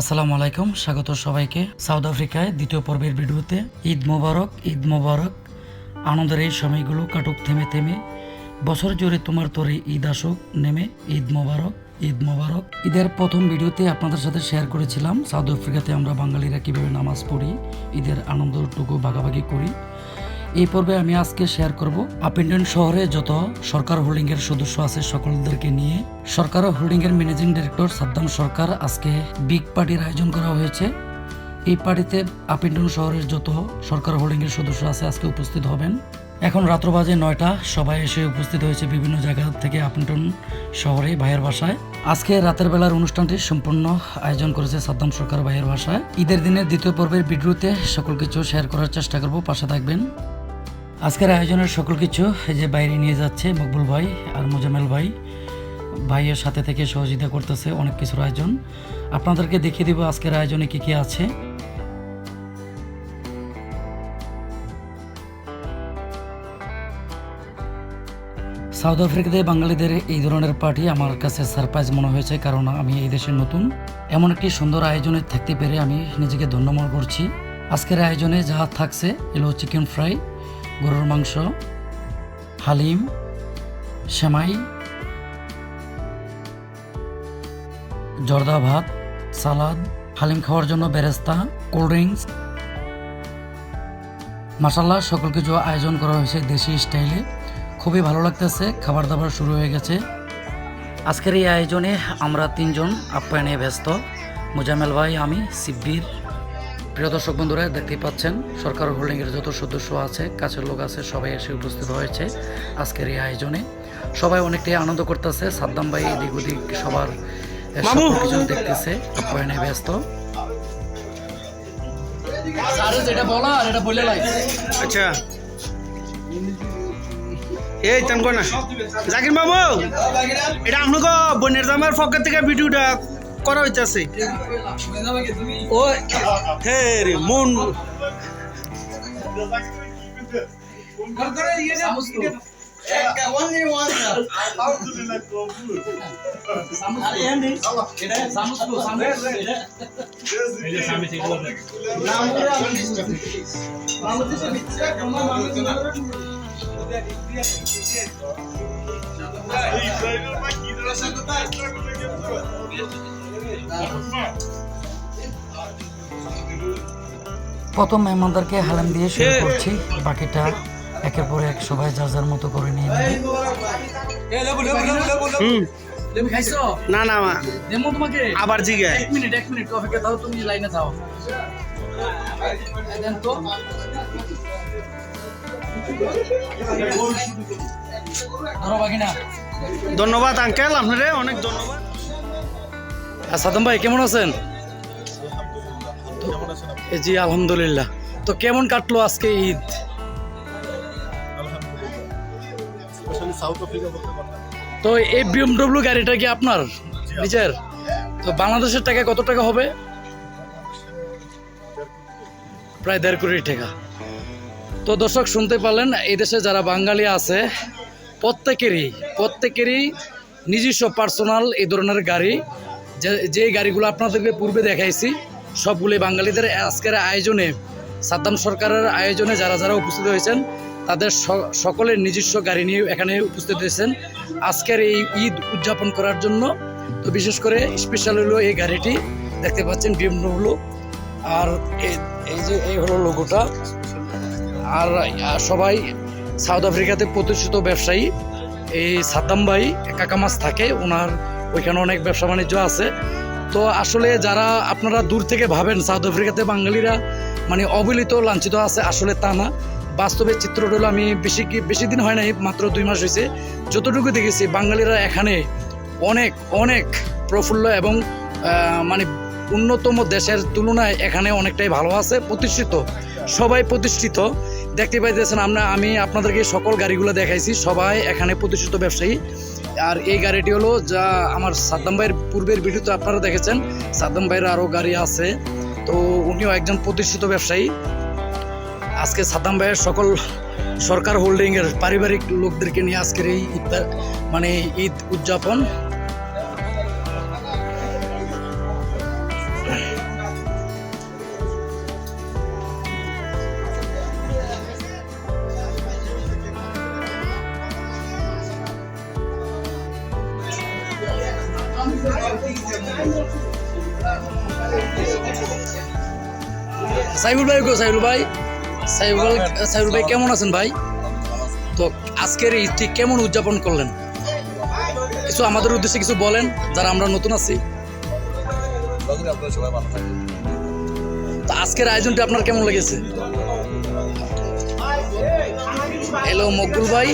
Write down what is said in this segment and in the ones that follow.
আসসালামু আলাইকুম, স্বাগত সবাইকে। সাউথ আফ্রিকায় দ্বিতীয় পর্বের ভিডিওতে ঈদ মোবারক ঈদ মোবারক। আনন্দের এই সময়গুলো কাটুক থেমে থেমে। বছর জুড়ে তোমার তোরে ঈদ আসুক, নেমে ঈদ মোবারক ঈদ মোবারক। ঈদের প্রথম ভিডিওতে আপনাদের সাথে শেয়ার করেছিলাম, সাউথ আফ্রিকাতে আমরা বাঙালিরা কীভাবে নামাজ পড়ি, ঈদের আনন্দটুকু ভাগাভাগি করি। এই পর্বে আমি আজকে শেয়ার করব আপিন্ডন শহরে যত সরকার হোল্ডিং এর সদস্য আছে সকলদেরকে নিয়ে। সরকার হোল্ডিং এর ম্যানেজিং ডিরেক্টর সাদ্দাম সরকার আজকে বিগ পার্টির আয়োজন করা হয়েছে। এই পার্টিতে আপিন্ডন শহরের যত সরকার হোল্ডিং এর সদস্য আছে আজকে উপস্থিত হবেন। এখন রাত্র বাজে নয়টা, সবাই এসে উপস্থিত হয়েছে বিভিন্ন জায়গা থেকে আপন্টন শহরে ভাইয়ের বাসায়। আজকে রাতের বেলার অনুষ্ঠানটি সম্পূর্ণ আয়োজন করেছে সাদ্দাম সরকার ভাইয়ের বাসায়। ঈদের দিনের দ্বিতীয় পর্বের ভিডিওতে সকল কিছু শেয়ার করার চেষ্টা করব, পাশে থাকবেন। আজকের আয়োজনের সকল কিছু যে বাইরে নিয়ে যাচ্ছে মকবুল ভাই আর মোজামেল ভাই। ভাইয়ের সাথে থেকে সহযোগিতা করতেছে অনেক কিছুর আয়োজন। আপনাদেরকে দেখিয়ে দিব আজকের আয়োজনে কি কি আছে। সাউথ আফ্রিকাতে বাঙালিদের এই ধরনের পার্টি আমার কাছে সারপ্রাইজ মনে হয়েছে কারণ আমি এই দেশে নতুন। এমন একটি সুন্দর আয়োজনে থাকতে পেরে আমি নিজেকে ধন্য মনে করছি। আজকের আয়োজনে যা থাকছে, এলো চিকেন ফ্রাই। গরুর মাংস, হালিম, সেমাই, জর্দা ভাত, সালাদ, হালিম খাওয়ার জন্য বেরেস্তা, কোল্ড ড্রিঙ্কস। মাসাল্লাহ সকল কিছু আয়োজন করা হয়েছে দেশি স্টাইলে। খুবই ভালো লাগতেছে খাবার দাবার শুরু হয়ে গেছে। আজকের এই আয়োজনে আমরা তিনজন আপ্যায়নে ব্যস্ত। মোজামেল ভাই, আমি শিব্বির প্রিয় দর্শক বন্ধুরা দেখতেই পাচ্ছেন সরকার হোল্ডিংয়ের যত সদস্য আছে কাছের লোক আছে সবাই এসে উপস্থিত হয়েছে আজকের এই আয়োজনে। সবাই অনেকটাই আনন্দ করতেছে সাদ্দাম ভাই এদিক ওদিক সবার কিছু দেখতেছে আপ্যায়নে ব্যস্ত। যেটা বলা আর এটা বলে লাই। আচ্ছা। এই তেমন না। জাকির বাবু এটা আপনাকে বনের জামার পকেট থেকে ভিডিওটা। করা হইতেছে। ও হে রে মন। প্রথম মেহমানদারকে হালাম দিয়ে শুরু করছি। বাকিটা একের পর এক সবাই যার যার মতো করে নিয়ে নেবে। হুম। তুমি খাইছো? না না মা। দেমো তোমাকে। আবার জিগায়। এক মিনিট এক মিনিট অপেক্ষা দাও তুমি লাইনে যাও। তো। ধরো বাকি না ধন্যবাদ আঙ্কেল আপনারে অনেক ধন্যবাদ। সাদম ভাই কেমন আছেন? জি আলহামদুলিল্লাহ। তো কেমন কাটলো আজকে ঈদ? তো এই বিএমডব্লিউ গাড়িটা কি আপনার? নিজের? তো বাংলাদেশের টাকা কত টাকা হবে? প্রায় দেড় কোটি টাকা। তো দর্শক শুনতে পারলেন এই দেশে যারা বাঙালি আছে প্রত্যেকেরই প্রত্যেকেরই নিজস্ব পার্সোনাল এই ধরনের গাড়ি যে গাড়িগুলো আপনাদেরকে পূর্বে দেখাইছি সবগুলি বাঙালিদের আজকের আয়োজনে, সাদ্দাম সরকারের আয়োজনে যারা যারা উপস্থিত হয়েছেন, তাদের সকলের নিজস্ব গাড়ি নিয়ে এখানে উপস্থিত হয়েছেন। আজকের এই ঈদ উদযাপন করার জন্য, তো বিশেষ করে স্পেশাল হলো এই গাড়িটি, দেখতে পাচ্ছেন বিএমডব্লিউ আর এই- এই যে, এই হলো লোগোটা আর সবাই সাউথ আফ্রিকাতে প্রতিষ্ঠিত ব্যবসায়ী, এই সাদ্দাম ভাই কাকামাস থাকে, ওনার ওইখানে অনেক ব্যবসা বাণিজ্য আছে। তো আসলে যারা আপনারা দূর থেকে ভাবেন সাউথ আফ্রিকাতে বাঙালিরা মানে অবহেলিত, লাঞ্ছিত আছে, আসলে তা না। বাস্তবে চিত্রটা হলো আমি বেশি কি, বেশি দিন হয় নাই, মাত্র দুই মাস হয়েছে। যতটুকু দেখেছি, বাঙালিরা এখানে অনেক অনেক প্রফুল্ল এবং মানে উন্নতম দেশের তুলনায় এখানে অনেকটাই ভালো আছে, প্রতিষ্ঠিত। সবাই প্রতিষ্ঠিত। দেখতে পাইতেছেন আমরা, আমি আপনাদেরকে সকল গাড়িগুলো দেখাইছি, সবাই এখানে প্রতিষ্ঠিত ব্যবসায়ী। আর এই গাড়িটি হলো যা আমার সাদ্দাম ভাইয়ের পূর্বের ভিডিওতে আপনারা দেখেছেন। সাদ্দাম ভাইয়ের আরও গাড়ি আছে। তো উনিও একজন প্রতিষ্ঠিত ব্যবসায়ী। আজকে সাদ্দাম ভাইয়ের সকল সরকার হোল্ডিংয়ের পারিবারিক লোকদেরকে নিয়ে আজকের এই ঈদ মানে ঈদ উদযাপন। সাইবুল ভাই গো সাইবুল ভাই। সাইবুল সাইবুল ভাই কেমন আছেন ভাই? তো আজকের এই ঈদটি কেমন উদযাপন করলেন? কিছু আমাদের উদ্দেশ্যে কিছু বলেন যারা আমরা নতুন আছি। তো আজকের আয়োজনটি আপনার কেমন লেগেছে? হ্যালো মকবুল ভাই।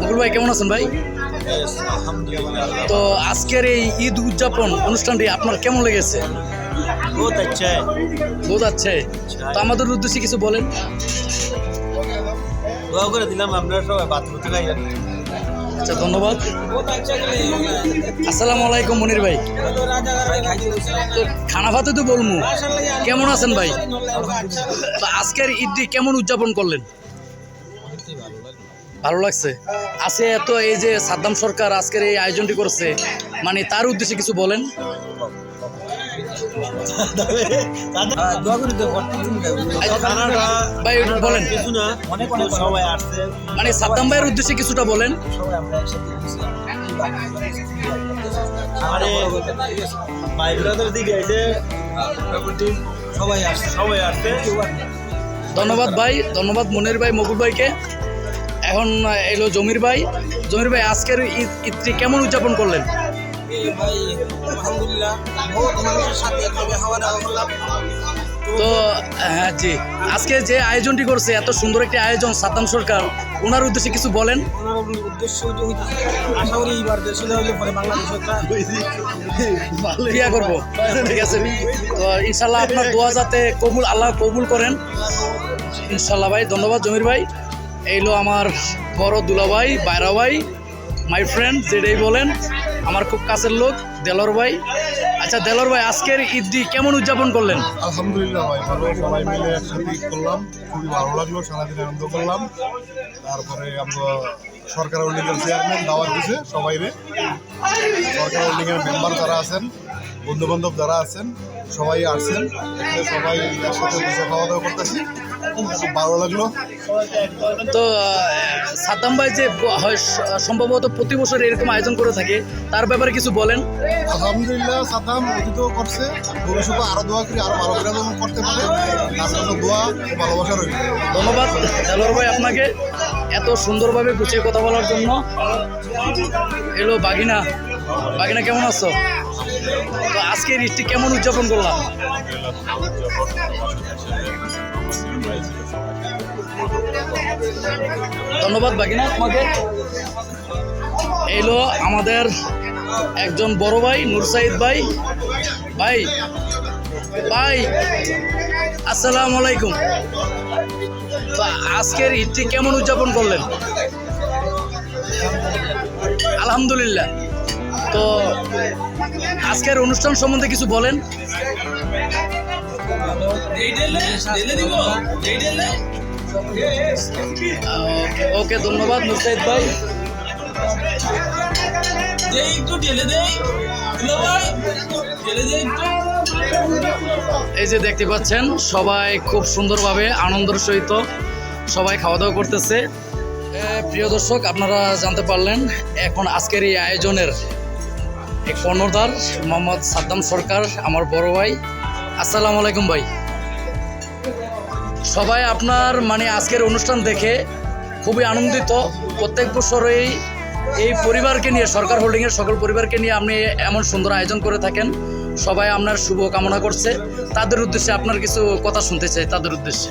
মকবুল ভাই কেমন আছেন ভাই? তো আজকের এই ঈদ উদযাপন অনুষ্ঠানটি আপনার কেমন লেগেছে? বহুত আচ্ছা। বোঝ আছে তো আমাদের উদ্দেশ্যে কিছু বলেন। দোয়া করে দিলাম আপনারা সবাই করতে খাই আচ্ছা ধন্যবাদ। আসসালামু আলাইকুম মনির ভাই। তো খানা ভাতে তো বলমু। কেমন আছেন ভাই? তো আজকের ঈদটি কেমন উদযাপন করলেন? ভালো লাগছে। আছে এত এই যে সাদ্দাম সরকার আজকের এই আয়োজনটি করছে মানে তার উদ্দেশ্যে কিছু বলেন। ভাই বলেন কিছু মানে সাদ্দাম ভাইয়ের উদ্দেশ্যে কিছুটা বলেন ধন্যবাদ ভাই, ধন্যবাদ মনির ভাই, মকুল ভাইকে। এখন এলো জমির ভাই। জমির ভাই, আজকের ঈদ ঈদটি কেমন উদযাপন করলেন? ভাই আলহামদুলিল্লাহ। বহুত মানুষের সাথে খাওয়া দাওয়া করলাম। তো হ্যাঁ জি। আজকে যে আয়োজনটি করছে এত সুন্দর একটি আয়োজন সাদ্দাম সরকার ওনার উদ্দেশ্যে কিছু বলেন। ওনার উদ্দেশ্য আশা করি এইবার দেশে হইলে পরে বাংলাদেশ ক্রিয়া করব। ঠিক আছে। তো ইনশাল্লাহ আপনার দোয়া যাতে কবুল আল্লাহ কবুল করেন। ইনশাল্লাহ ভাই ধন্যবাদ জমির ভাই। এইলো আমার বড় দুলাভাই বাইরা ভাই মাই ফ্রেন্ড যেটাই বলেন। আমার খুব কাছের লোক, দেলর ভাই। আচ্ছা দেলর ভাই, আজকের ঈদটি কেমন উদযাপন করলেন? আলহামদুলিল্লাহ ভাই, ভালো। সবাই মিলে একসাথে করলাম। খুবই ভালো লাগল, সারাদিন আনন্দ করলাম। তারপরে আমরা সরকার হোল্ডিংয়ের চেয়ারম্যান দাওয়াত দিছে সবাই রে। সরকার হোল্ডিংয়ের মেম্বার যারা আছেন বন্ধু বান্ধব যারা আছেন, সবাই আসছেন। সবাই একসাথে খাওয়া দাওয়া করতেছি। খুব ভালো লাগল। তো সাদ্দাম ভাই যে সম্ভবত প্রতি বছর এরকম আয়োজন করে থাকে তার ব্যাপারে কিছু বলেন। আলহামদুলিল্লাহ সাদাম অতীত করছে ভবিষ্যতে আরও দোয়া করি আরও ভালো করে করতে পারে। তার দোয়া ভালোবাসা রইল। ধন্যবাদ দেলর ভাই আপনাকে এত সুন্দরভাবে গুছিয়ে কথা বলার জন্য। এলো বাগিনা। বাগিনা কেমন আছো? তো আজকের ঈদটি কেমন উদযাপন করলাম? ধন্যবাদ বাগিনা তোমাকে। এলো আমাদের একজন বড় ভাই, নূর সাইদ ভাই। ভাই ভাই, আসসালামু আলাইকুম। তো আজকের ঈদটি কেমন উদযাপন করলেন? আলহামদুলিল্লাহ। তো আজকের অনুষ্ঠান সম্বন্ধে কিছু বলেন। ওকে, ধন্যবাদ, মুস্তাহিদ ভাই। এই যে দেখতে পাচ্ছেন, সবাই খুব সুন্দরভাবে আনন্দের সহিত সবাই খাওয়া দাওয়া করতেছে প্রিয় দর্শক, আপনারা জানতে পারলেন, এখন আজকের এই আয়োজনের কর্ণধার, মোহাম্মদ সাদ্দাম সরকার, আমার বড় ভাই। আসসালামু আলাইকুম ভাই। সবাই আপনার মানে আজকের অনুষ্ঠান দেখে খুবই আনন্দিত। প্রত্যেক বছরই এই পরিবারকে নিয়ে, সরকার হোল্ডিংয়ের সকল পরিবারকে নিয়ে আপনি এমন সুন্দর আয়োজন করে থাকেন। সবাই আপনার শুভ কামনা করছে। তাদের উদ্দেশ্যে আপনার কিছু কথা শুনতে চাই, তাদের উদ্দেশ্যে।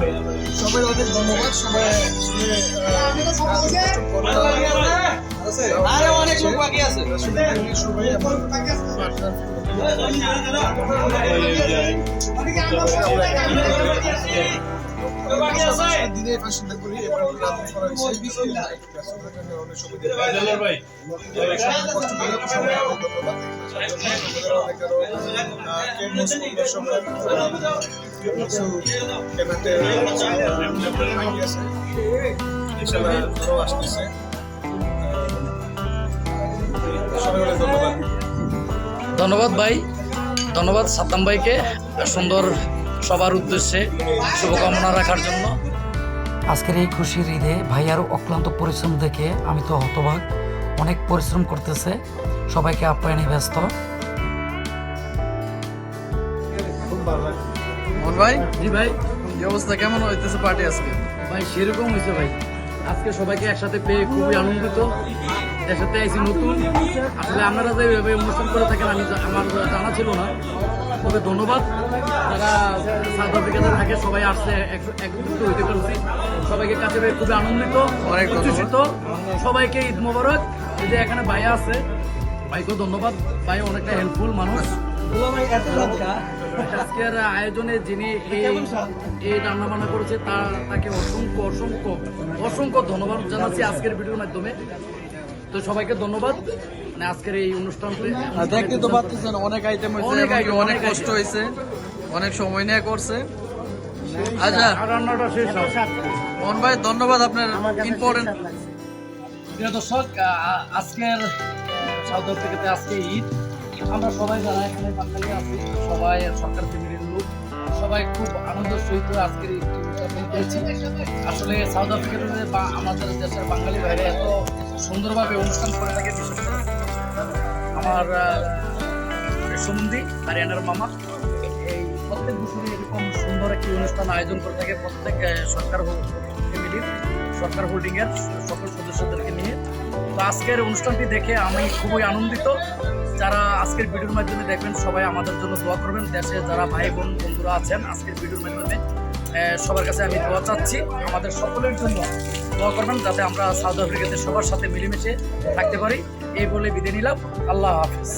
সবাই অনেক ধন্যবাদ সবাই আরে অনেক লোক বাকি আছে। সবাই দিনে পছন্দ করি এবার রাত করা হয়েছে। অনেক ভাই সবাই ধন্যবাদ ধন্যবাদ ধন্যবাদ ভাই ধন্যবাদ সাদ্দাম ভাইকে সুন্দর সবার উদ্দেশ্যে শুভকামনা রাখার জন্য। আজকের এই খুশির ঈদে ভাইয়ার অক্লান্ত পরিশ্রম দেখে আমি তো হতবাক অনেক পরিশ্রম করতেছে সবাইকে আপ্যায়নে ব্যস্ত। মোহন ভাই? জি ভাই। কি অবস্থা? কেমন হইতেছে পার্টি আজকে? ভাই সেরকম হয়েছে ভাই। আজকে সবাইকে একসাথে পেয়ে খুবই আনন্দিত। একসাথে আইসি নতুন। আসলে আপনারা যে এভাবে অনুষ্ঠান করে থাকেন আমি আমার জানা ছিল না। তবে ধন্যবাদ। যারা সাউথ আফ্রিকাতে থাকে সবাই আসছে এক- একত্রিত হইতে পারছি। সবাইকে কাছে পেয়ে খুবই আনন্দিত অনেক। উচ্ছ্বসিত। সবাইকে ঈদ মোবারক। এই যে এখানে ভাইয়া আছে ভাইকেও ধন্যবাদ। ভাই অনেকটা হেল্পফুল মানুষ। আজকের আয়োজনে যিনি এই এই রান্না বান্না করেছে তা তাকে অসংখ্য অসংখ্য অসংখ্য ধন্যবাদ জানাচ্ছি আজকের ভিডিওর মাধ্যমে। তো সবাইকে ধন্যবাদ। মানে আজকের এই অনুষ্ঠানটি দেখতে তো পাচ্ছেন অনেক আইটেম হয়েছে অনেক কষ্ট হয়েছে। অনেক সময় নিয়ে করছে। আচ্ছা রান্নাটা শেষ হয় মোহন ভাই ধন্যবাদ আপনার ইম্পর্টেন্ট প্রিয় দর্শক আজকের সাউথ আফ্রিকাতে আজকে ঈদ। আমরা সবাই যারা এখানে বাঙালি আছি সবাই সরকার ফ্যামিলির লোক, সবাই খুব আনন্দ সহিত আজকের উদযাপন করেছি। আসলে সাউথ আফ্রিকাতে বা আমাদের দেশের বাঙালি ভাইরা এত সুন্দরভাবে অনুষ্ঠান করে থাকে আমার সম্বন্ধী হারিয়ানার মামা। এই প্রত্যেক বছরই এরকম সুন্দর একটি অনুষ্ঠান আয়োজন করে থাকে প্রত্যেক সরকার ফ্যামিলির সরকার হোল্ডিং এর সকল সদস্যদেরকে নিয়ে। তো আজকের অনুষ্ঠানটি দেখে আমি খুবই আনন্দিত। যারা আজকের ভিডিওর মাধ্যমে দেখবেন, সবাই আমাদের জন্য দোয়া করবেন। দেশে যারা ভাই বোন, বন্ধুরা আছেন আজকের ভিডিওর মাধ্যমে সবার কাছে আমি দোয়া চাচ্ছি। আমাদের সকলের জন্য দোয়া করবেন, যাতে আমরা সাউথ আফ্রিকাতে সবার সাথে মিলেমিশে থাকতে পারি। এই বলে বিদায় নিলাম। আল্লাহ হাফিজ।